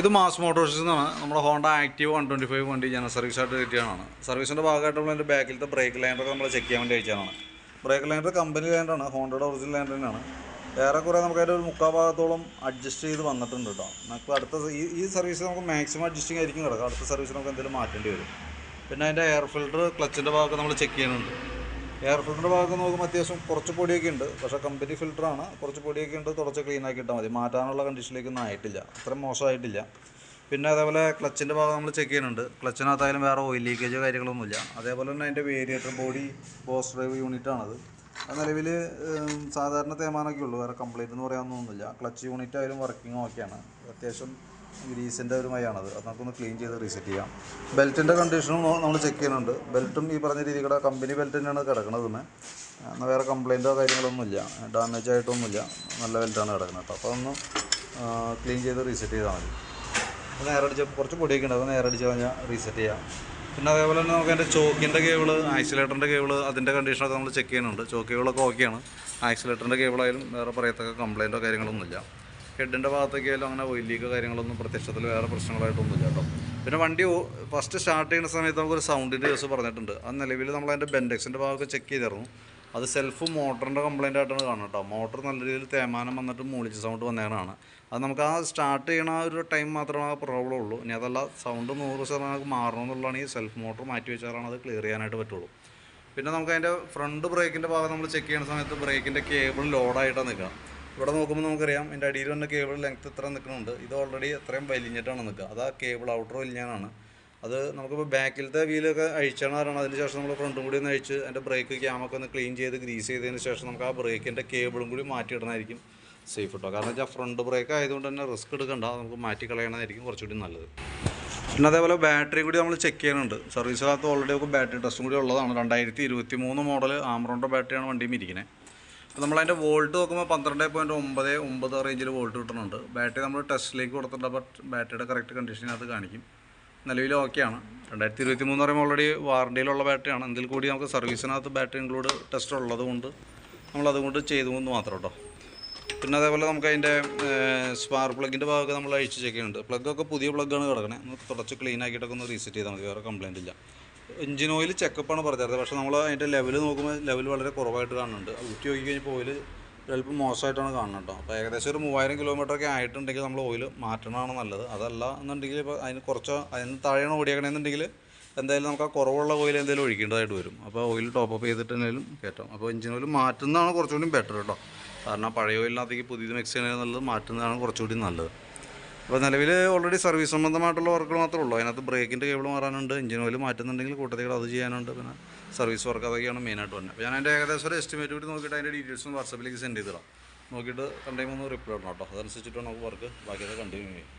ഇത് മാസ് മോട്ടോഴ്സിൽ നിന്നാണ് നമ്മുടെ Honda Activa one twenty five വണ്ടി ജനറൽ സർവീസ് ആയിട്ട് കിട്ടിയതാണ്. സർവീസിന്റെ ഭാഗമായിട്ട് നമ്മൾ എന്റെ ബാക്കിലത്തെ ബ്രേക്ക് ലൈനറൊക്കെ നമ്മൾ ചെക്ക് ചെയ്യാൻ വേണ്ടി അയച്ചതാണ്. ബ്രേക്ക് ലൈനർ കമ്പനി ലൈൻഡാണ് ഹോണ്ടയുടെ ഒറിജിനൽ ലൈൻഡർ തന്നെയാണ്. ഏറെക്കുറെ നമുക്ക് അതിന്റെ ഒരു മുക്കാൽ ഭാഗത്തോളം അഡ്ജസ്റ്റ് ചെയ്ത് വന്നിട്ടുണ്ട് കേട്ടോ നമുക്ക് അടുത്ത ഈ സർവീസ് നമുക്ക് മാക്സിമം അഡ്ജസ്റ്റിംഗ് ആയിരിക്കും കിടക്കുക അടുത്ത സർവീസ് നമുക്ക് എന്തെങ്കിലും മാറ്റേണ്ടി വരും. പിന്നെ അതിന്റെ എയർ ഫിൽറ്റർ ക്ലച്ചിന്റെ ഭാഗമൊക്കെ നമ്മൾ ചെക്ക് ചെയ്യുന്നുണ്ട്. എയർ ഫിൽറ്ററിന്റെ ഭാഗത്ത് നോക്കുമ്പോൾ അത്യാവശ്യം കുറച്ച് പൊടിയൊക്കെ ഉണ്ട്. പക്ഷേ കമ്പനി ഫിൽറ്ററാണ് കുറച്ച് പൊടിയൊക്കെ ഉണ്ട്. തുടച്ച് ക്ലീൻ ആക്കി ഇട്ടാൽ മതി. മാറ്റാനുള്ള കണ്ടീഷനിലേക്കൊന്നും ആയിട്ടില്ല. അത്രയും മോശമായിട്ടില്ല. പിന്നെ അതേപോലെ ക്ലച്ചിന്റെ ഭാഗം നമ്മൾ ചെക്ക് ചെയ്യുന്നുണ്ട്. ക്ലച്ചിനകത്തായാലും വേറെ ഓയിൽ ലീക്കേജോ കാര്യങ്ങളൊന്നുമില്ല. അതേപോലെ തന്നെ അതിന്റെ variator body boss drive unit ആണത്. അത് നിലവിൽ സാധാരണ തേമാനൊക്കെ ഉള്ളൂ. വേറെ കംപ്ലൈന്റ് എന്ന് പറയാനൊന്നുമില്ല ക്ലച്ച് യൂണിറ്റ് ആയാലും വർക്കിംഗ് ഓക്കെയാണ് അത്യാവശ്യം ഗ്രീസിന്റെ ഒരു മയാണത്. അത് നമുക്കൊന്ന് ക്ലീൻ ചെയ്ത് റീസെറ്റ് ചെയ്യാം. ബെൽറ്റിന്റെ കണ്ടീഷനും നമ്മൾ ചെക്ക് ചെയ്യുന്നുണ്ട്. ബെൽറ്റും ഈ പറഞ്ഞ രീതിയിൽ കൂടെ കമ്പനി ബെൽറ്റ് തന്നെയാണ് കിടക്കുന്നത് എന്നാൽ വേറെ കംപ്ലൈന്റോ കാര്യങ്ങളൊന്നുമില്ല ഡാമേജ് ആയിട്ടൊന്നുമില്ല. നല്ല ബെൽറ്റാണ് കിടക്കുന്നത് അപ്പോൾ അതൊന്ന് ക്ലീൻ ചെയ്ത് റീസെറ്റ് ചെയ്താൽ മതി. അത് നേരടിച്ച് കുറച്ച് പൊടിയൊക്കെ ഉണ്ട്. അത് നേരടിച്ച് കഴിഞ്ഞാൽ റീസെറ്റ് ചെയ്യാം. പിന്നെ അതേപോലെ തന്നെ നമുക്ക് അതിന്റെ ചോക്കിന്റെ കേബിൾ ആക്സിലേറ്ററിന്റെ കേബിൾ അതിന്റെ കണ്ടീഷനൊക്കെ നമ്മൾ ചെക്ക് ചെയ്യുന്നുണ്ട്. ചോക്ക് കേബിളൊക്കെ ഓക്കെയാണ്. ആക്സിലേറ്ററിന്റെ കേബിളായാലും വേറെ പറയത്തക്ക കംപ്ലൈന്റോ കാര്യങ്ങളൊന്നുമില്ല. ഹെഡിന്റെ ഭാഗത്തേക്കായാലും അങ്ങനെ ഓയിൽ ലീക്കോ കാര്യങ്ങളൊന്നും പ്രത്യക്ഷത്തിൽ വേറെ പ്രശ്നങ്ങളായിട്ടൊന്നുമില്ല കേട്ടോ. പിന്നെ വണ്ടി ഫസ്റ്റ് സ്റ്റാർട്ട് ചെയ്യുന്ന സമയത്ത് നമുക്കൊരു സൗണ്ടിന്റെ കേസ് പറഞ്ഞിട്ടുണ്ട്. ആ നിലവിൽ നമ്മൾ അതിന്റെ ബെൻഡെക്സിന്റെ ഭാഗമൊക്കെ ചെക്ക് ചെയ്തിരുന്നു. അത് സെൽഫ് മോട്ടറിന്റെ കംപ്ലൈന്റ് ആയിട്ടാണ് കാണുന്നത് കേട്ടോ മോട്ടർ നല്ല രീതിയിൽ തേമാനം വന്നിട്ട് മൂളിച്ച് സൗണ്ട് വന്നതാണ് അത് നമുക്ക് ആ സ്റ്റാർട്ട് ചെയ്യണ ഒരു ടൈം മാത്രമേ ആ പ്രോബ്ലം ഉള്ളൂ. ഇനി അതല്ല സൗണ്ട് നൂറ് ശതമാനം മാറണമെന്നുള്ളതാണ് ഈ സെൽഫ് മോട്ടർ മാറ്റി വെച്ചാലാണ് അത് ക്ലിയർ ചെയ്യാനായിട്ട് പറ്റുള്ളൂ. പിന്നെ നമുക്ക് അതിന്റെ ഫ്രണ്ട് ബ്രേക്കിന്റെ ഭാഗം നമ്മൾ ചെക്ക് ചെയ്യുന്ന സമയത്ത് ബ്രേക്കിന്റെ കേബിൾ ലോഡായിട്ടാണ് നിൽക്കുക. ഇവിടെ നോക്കുമ്പോൾ നമുക്കറിയാം എന്റെ അടിയിൽ വന്ന കേബിൾ ലെങ്ത് ഇത്ര നിൽക്കുന്നുണ്ട്. ഇത് ഓൾറെഡി എത്രയും വലിഞ്ഞിട്ടാണ് നിൽക്കുക. അത് ആ കേബിൾ ഔട്ടർ വലിഞ്ഞാണ് അത് നമുക്കിപ്പോൾ ബാക്കിലത്തെ വീലൊക്കെ അഴിച്ചാണ് പറയുന്നത് അതിന് ശേഷം നമ്മൾ ഫ്രണ്ടും കൂടി ഒന്ന് അഴിച്ച് അതിന്റെ ബ്രേക്ക് ക്യാമൊക്കെ ഒന്ന് ക്ലീൻ ചെയ്ത് ഗ്രീസ് ചെയ്തതിന് ശേഷം നമുക്ക് ആ ബ്രേക്കിന്റെ കേബിളും കൂടി മാറ്റിയിടണമായിരിക്കും സേഫ് കേട്ടോ കാരണം വെച്ചാൽ ഫ്രണ്ട് ബ്രേക്ക് ആയതുകൊണ്ട് തന്നെ റിസ്ക് എടുക്കണ്ട. നമുക്ക് മാറ്റി കളയണമായിരിക്കും കുറച്ചുകൂടി നല്ലത്. പിന്നെ അതേപോലെ ബാറ്ററി കൂടി നമ്മൾ ചെക്ക് ചെയ്യുന്നുണ്ട് സർവീസിനകത്ത് ഓൾറെഡി നമുക്ക് ബാറ്ററി ടെസ്റ്റും കൂടി ഉള്ളതാണ്. രണ്ടായിരത്തി ഇരുപത്തി മൂന്ന് മോഡൽ ആമറോണ്ടോ ബാറ്ററിയാണ് വണ്ടിയും ഇരിക്കുന്നത് അപ്പോൾ നമ്മളതിന്റെ വോൾട്ട് നോക്കുമ്പോൾ പന്ത്രണ്ട് പോയിന്റ് ഒമ്പത് ഒമ്പത് റേഞ്ചിൽ വോൾട്ട് കിട്ടുന്നുണ്ട് ബാറ്ററി നമ്മൾ ടെസ്റ്റിലേക്ക് കൊടുത്തിട്ടുണ്ട്. അപ്പോൾ ബാറ്ററിയുടെ കറക്റ്റ് കണ്ടീഷനകത്ത് കാണിക്കും. നിലവിൽ ഓക്കെയാണ് രണ്ടായിരത്തി ഇരുപത്തി മൂന്ന് പറയുമ്പോൾ ഓൾറെഡി വാറണ്ടിയിലുള്ള ബാറ്ററിയാണ് എന്തിൽ കൂടി നമുക്ക് സർവീസിനകത്ത് ബാറ്ററി ഇൻക്ലൂഡ് ടെസ്റ്റ് ഉള്ളതുകൊണ്ട് നമ്മൾ അതുകൊണ്ട് ചെയ്തു എന്ന് മാത്രം കേട്ടോ പിന്നെ അതേപോലെ നമുക്ക് അതിന്റെ സ്പാർക്ക് പ്ലഗിന്റെ ഭാഗമൊക്കെ നമ്മൾ അഴിച്ച് ചെക്ക് ചെയ്യുന്നുണ്ട്. പ്ലഗൊക്കെ പുതിയ പ്ലഗാണ് കിടക്കണേ. നമുക്ക് തുടച്ച് ക്ലീൻ ആക്കിയിട്ടൊക്കെ ഒന്ന് റീസെറ്റ് ചെയ്താൽ മതി. വേറെ കംപ്ലയിന്റ് ഇല്ല. എഞ്ചിൻ ഓയിൽ ചെക്കപ്പാണ് പറഞ്ഞത് പക്ഷേ നമ്മൾ അതിന്റെ ലെവൽ നോക്കുമ്പോൾ ലെവൽ വളരെ കുറവായിട്ട് കാണുന്നുണ്ട്. ഊറ്റി നോക്കി കഴിഞ്ഞപ്പോൾ ഓയിൽ ചിലപ്പോൾ മോശമായിട്ടാണ് കാണുന്നത് കേട്ടോ. അപ്പോൾ ഏകദേശം ഒരു മൂവായിരം കിലോമീറ്റർ ഒക്കെ ആയിട്ടുണ്ടെങ്കിൽ നമ്മൾ ഓയിൽ മാറ്റണതാണ് നല്ലത്. അതല്ല എന്നുണ്ടെങ്കിൽ ഇപ്പോൾ അതിന് കുറച്ച് അതിന് താഴെയാണ് ഓടിയാക്കണമെന്നുണ്ടെങ്കിൽ എന്തായാലും നമുക്ക് ആ കുറവുള്ള ഓയിൽ എന്തെങ്കിലും ഒഴിക്കേണ്ടതായിട്ട് വരും. അപ്പോൾ ഓയിൽ ടോപ്പ് അപ്പ് ചെയ്തിട്ട് എന്തെങ്കിലും കയറ്റാം. അപ്പോൾ എഞ്ചിൻ ഓയിൽ മാറ്റുന്നതാണ് കുറച്ചുകൂടി ബെറ്റർ കേട്ടോ. കാരണം പഴയ ഓയിലിനകത്തേക്ക് പുതിയത് മിക്സ് ചെയ്യുന്നത് നല്ലത് മാറ്റുന്നതാണ് കുറച്ചുകൂടി നല്ലത്. അപ്പോൾ നിലവിൽ ഓൾറെഡി സർവീസ് സംബന്ധമായിട്ടുള്ള വർക്കുകൾ മാത്രമേ ഉള്ളൂ. അതിനകത്ത് ബ്രേക്കിന്റെ കേബിൾ മാറാനുണ്ട് എഞ്ചിൻ ഓയിൽ മാറ്റുന്നുണ്ടെങ്കിൽ കൂട്ടത്തിൽ അത് ചെയ്യാനുണ്ട്. പിന്നെ സർവീസ് വർക്ക് അതൊക്കെയാണ് മെയിനായിട്ട് വന്നത് അപ്പോൾ ഞാൻ അതിന്റെ ഏകദേശം ഒരു എസ്റ്റിമേറ്റ് കൂടി നോക്കിയിട്ട് അതിന്റെ ഡീറ്റെയിൽസ് വാട്സപ്പിലേക്ക് സെൻഡ് ചെയ്തിടാം നോക്കിയിട്ട് കണ്ടെയ്മൊന്ന് റിപ്ലൈ ഇടണം കേട്ടോ. അതനുസരിച്ചിട്ട് നമുക്ക് വർക്ക് ബാക്കിയൊക്കെ കണ്ടിന്യൂ ചെയ്യും